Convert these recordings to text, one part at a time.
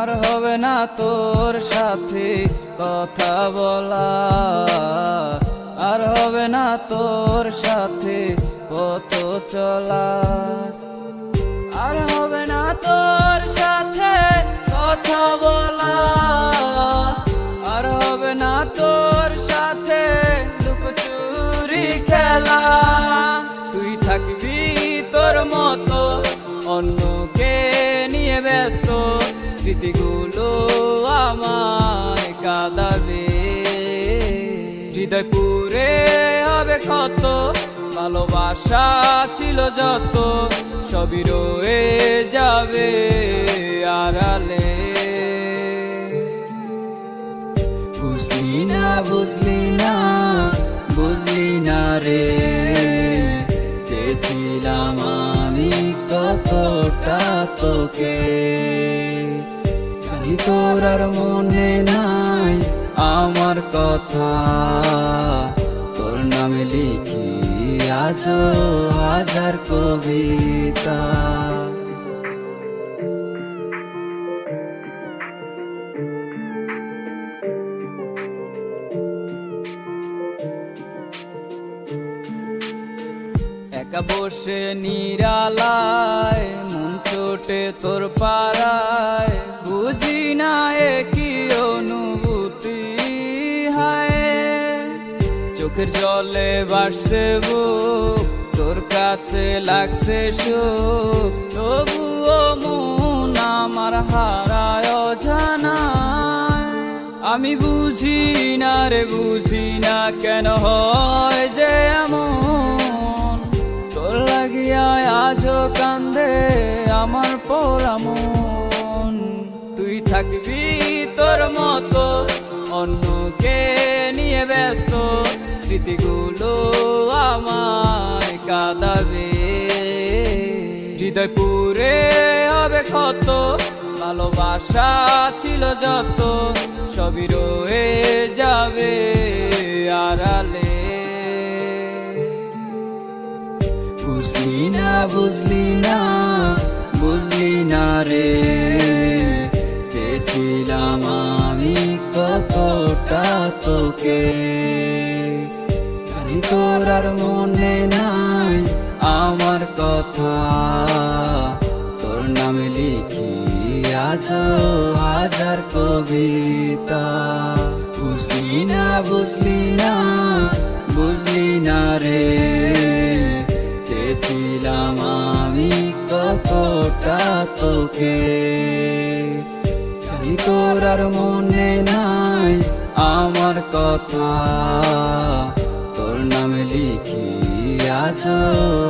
আর হবে না তোর সাথে কথা বলা। আর হবে না তোর সাথে পথ চলা। আর হবে না তোর সাথে কথা বলা। আর হবে না তোর সাথে লুকোচুরি খেলা। স্মৃতিগুলো আমায় কাঁদাবে। হৃদয় পুরে হবে ক্ষত, ভালোবাসা ছিল যত, সবই রয়ে যাবে আড়ালে। বুঝলি না বুঝলি না বুঝলি না রে, চেয়েছিলাম আমি কতটা তোকে। তোর আর মনে নাই আমার কথা। তোর নামে লিখি আজ হাজার কবিতা। একা বসে নিরালায়, মন চোটে তোর পাড়ায়। বুঝি না এ কি অনুভূতি, হায়। চোখের জলে বাড়ছে বুক, তোর কাছে লাগছে সুখ। তবুও মন আমার হারায় জানায় আমি বুঝি না রে, বুঝি না কেন হয় যে এমন আজও কান্দে আমার পোড়া মন তুই থাকবি তোর মতো, অন্যকে নিয়ে ব্যস্ত। স্মৃতিগুলো আমায় কাঁদাবে। হৃদয় পুরে হবে কত ভালোবাসা ছিল যত, সবই রয়ে যাবে। বুঝলি না বুঝলি না বুঝলি না রে। চেয়েছিলাম আমি কতটা তোকে। জানি তোর আর মনে নাই আমার কথা। তোর নামে লিখি আজও হাজার কবিতা। বুঝলি না বুঝলি না বুঝলি না রে। চেয়েছিলাম আমি কতটা তোকে চাই তোর আর মনে নাই আমার কথা। তোর নামে লিখি আজ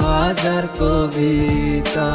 হাজার কবিতা।